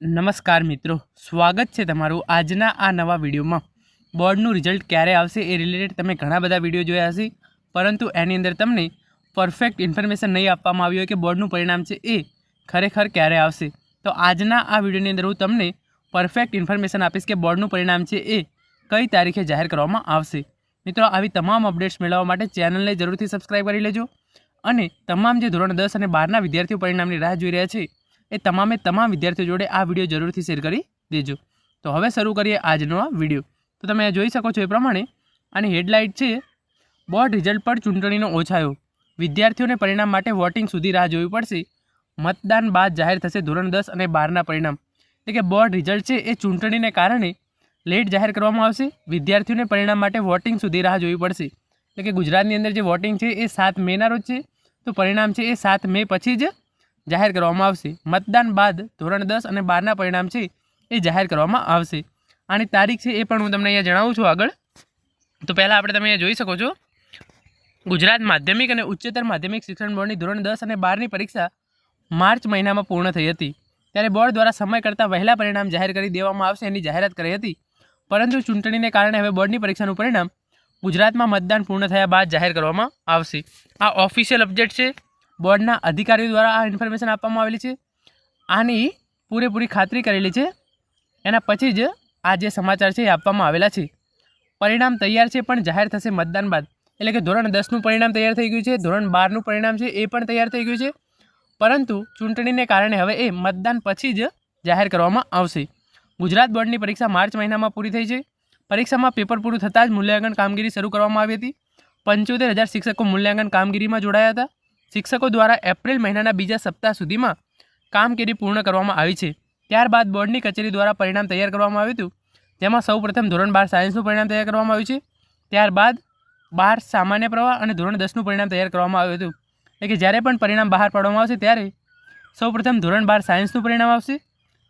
નમસ્કાર મિત્રો, સ્વાગત છે તમારું આજના આ નવા વિડીયોમાં. બોર્ડનું રિઝલ્ટ ક્યારે આવશે એ રિલેટેડ તમે ઘણા બધા વીડિયો જોયા હશે, પરંતુ એની અંદર તમને પરફેક્ટ ઇન્ફોર્મેશન નહીં આપવામાં આવ્યું હોય કે બોર્ડનું પરિણામ છે એ ખરેખર ક્યારે આવશે. તો આજના આ વિડીયોની અંદર હું તમને પરફેક્ટ ઇન્ફોર્મેશન આપીશ કે બોર્ડનું પરિણામ છે એ કઈ તારીખે જાહેર કરવામાં આવશે. મિત્રો, આવી તમામ અપડેટ્સ મેળવવા માટે ચેનલને જરૂરથી સબસ્ક્રાઈબ કરી લેજો અને તમામ જે ધોરણ દસ અને બારના વિદ્યાર્થીઓ પરિણામની રાહ જોઈ રહ્યા છે એ તમામે તમામ વિદ્યાર્થીઓ જોડે આ વીડિયો જરૂરથી શેર કરી દેજો. તો હવે શરૂ કરીએ આજનો આ વીડિયો. તો તમે જોઈ શકો છો એ પ્રમાણે આની હેડલાઇટ છે, બોર્ડ રિઝલ્ટ પર ચૂંટણીનો ઓછાયો. વિદ્યાર્થીઓને પરિણામ માટે વોટિંગ સુધી રાહ જોવી પડશે. મતદાન બાદ જાહેર થશે ધોરણ દસ અને બારના પરિણામ. એટલે કે બોર્ડ રિઝલ્ટ છે એ ચૂંટણીને કારણે લેટ જાહેર કરવામાં આવશે. વિદ્યાર્થીઓને પરિણામ માટે વોટિંગ સુધી રાહ જોવી પડશે. એટલે કે ગુજરાતની અંદર જે વોટિંગ છે એ સાત મેના રોજ છે. તો પરિણામ છે એ સાત મે પછી જ જાહેર કરવામાં આવશે. મતદાન બાદ ધોરણ દસ અને બારના પરિણામ છે એ જાહેર કરવામાં આવશે. આની તારીખ છે એ પણ હું તમને અહીંયા જણાવું છું આગળ. તો પહેલાં આપણે તમે અહીંયા જોઈ શકો છો. ગુજરાત માધ્યમિક અને ઉચ્ચતર માધ્યમિક શિક્ષણ બોર્ડની ધોરણ દસ અને બારની પરીક્ષા માર્ચ મહિનામાં પૂર્ણ થઈ હતી. ત્યારે બોર્ડ દ્વારા સમય કરતાં વહેલા પરિણામ જાહેર કરી દેવામાં આવશે એની જાહેરાત કરી હતી. પરંતુ ચૂંટણીને કારણે હવે બોર્ડની પરીક્ષાનું પરિણામ ગુજરાતમાં મતદાન પૂર્ણ થયા બાદ જાહેર કરવામાં આવશે. આ ઓફિશિયલ અપડેટ છે. બોર્ડના અધિકારીઓ દ્વારા આ ઇન્ફોર્મેશન આપવામાં આવેલી છે. આની પૂરેપૂરી ખાતરી કરેલી છે. એના પછી જ આ જે સમાચાર છે એ આપવામાં આવેલા છે. પરિણામ તૈયાર છે પણ જાહેર થશે મતદાન બાદ. એટલે કે ધોરણ દસનું પરિણામ તૈયાર થઈ ગયું છે, ધોરણ બારનું પરિણામ છે એ પણ તૈયાર થઈ ગયું છે. પરંતુ ચૂંટણીને કારણે હવે એ મતદાન પછી જ જાહેર કરવામાં આવશે. ગુજરાત બોર્ડની પરીક્ષા માર્ચ મહિનામાં પૂરી થઈ છે. પરીક્ષામાં પેપર પૂરું થતાં જ મૂલ્યાંકન કામગીરી શરૂ કરવામાં આવી હતી. પંચોતેર હજાર શિક્ષકો મૂલ્યાંકન કામગીરીમાં જોડાયા હતા. શિક્ષકો દ્વારા એપ્રિલ મહિનાના બીજા સપ્તાહ સુધીમાં કામગીરી પૂર્ણ કરવામાં આવી છે. ત્યારબાદ બોર્ડની કચેરી દ્વારા પરિણામ તૈયાર કરવામાં આવ્યું હતું, જેમાં સૌપ્રથમ ધોરણ બાર સાયન્સનું પરિણામ તૈયાર કરવામાં આવ્યું છે. ત્યારબાદ બાર સામાન્ય પ્રવાહ અને ધોરણ દસનું પરિણામ તૈયાર કરવામાં આવ્યું હતું. એટલે કે જ્યારે પણ પરિણામ બહાર પાડવામાં આવશે ત્યારે સૌપ્રથમ ધોરણ બાર સાયન્સનું પરિણામ આવશે,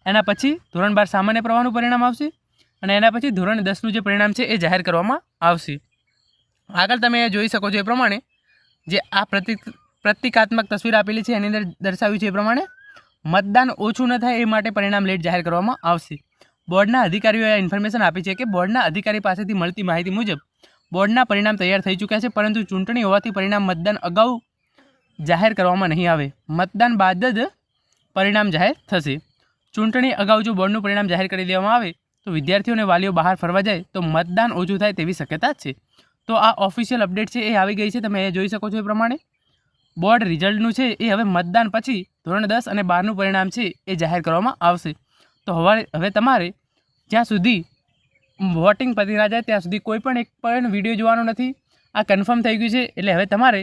એના પછી ધોરણ બાર સામાન્ય પ્રવાહનું પરિણામ આવશે અને એના પછી ધોરણ દસનું જે પરિણામ છે એ જાહેર કરવામાં આવશે. આગળ તમે જોઈ શકો છો એ પ્રમાણે જે આ પ્રતિક પ્રતિકાત્મક તસવીર આપેલી છે, એની અંદર દર્શાવ્યું છે એ પ્રમાણે, મતદાન ઓછું ન થાય એ માટે પરિણામ લેટ જાહેર કરવામાં આવશે. બોર્ડના અધિકારીઓએ ઇન્ફોર્મેશન આપી છે કે બોર્ડના અધિકારી પાસેથી મળતી માહિતી મુજબ, બોર્ડના પરિણામ તૈયાર થઈ ચૂક્યા છે, પરંતુ ચૂંટણી હોવાથી પરિણામ મતદાન અગાઉ જાહેર કરવામાં નહીં આવે. મતદાન બાદ જ પરિણામ જાહેર થશે. ચૂંટણી અગાઉ જો બોર્ડનું પરિણામ જાહેર કરી દેવામાં આવે, તો વિદ્યાર્થીઓ અને વાલીઓ બહાર ફરવા જાય, તો મતદાન ઓછું થાય તેવી શક્યતા છે. તો આ ઓફિશિયલ અપડેટ છે, એ આવી ગઈ છે, તમે એ જોઈ શકો છો એ પ્રમાણે. બોર્ડ રિઝલ્ટનું છે એ હવે મતદાન પછી ધોરણ દસ અને બારનું પરિણામ છે એ જાહેર કરવામાં આવશે. તો હવે હવે તમારે જ્યાં સુધી વોટિંગ પતી ના જાય ત્યાં સુધી કોઈ પણ એક પણ વીડિયો જોવાનો નથી. આ કન્ફર્મ થઈ ગયું છે, એટલે હવે તમારે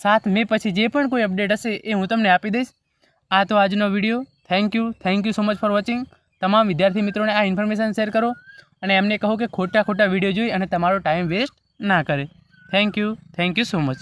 સાત મે પછી જે પણ કોઈ અપડેટ હશે એ હું તમને આપી દઈશ. આ તો આજનો video. Thank you thank you so much for watching તમામ વિદ્યાર્થી મિત્રોને આ ઇન્ફોર્મેશન શેર કરો અને એમને કહો કે ખોટા ખોટા વીડિયો જોઈ અને તમારો ટાઈમ વેસ્ટ ના કરે. Thank you thank you so much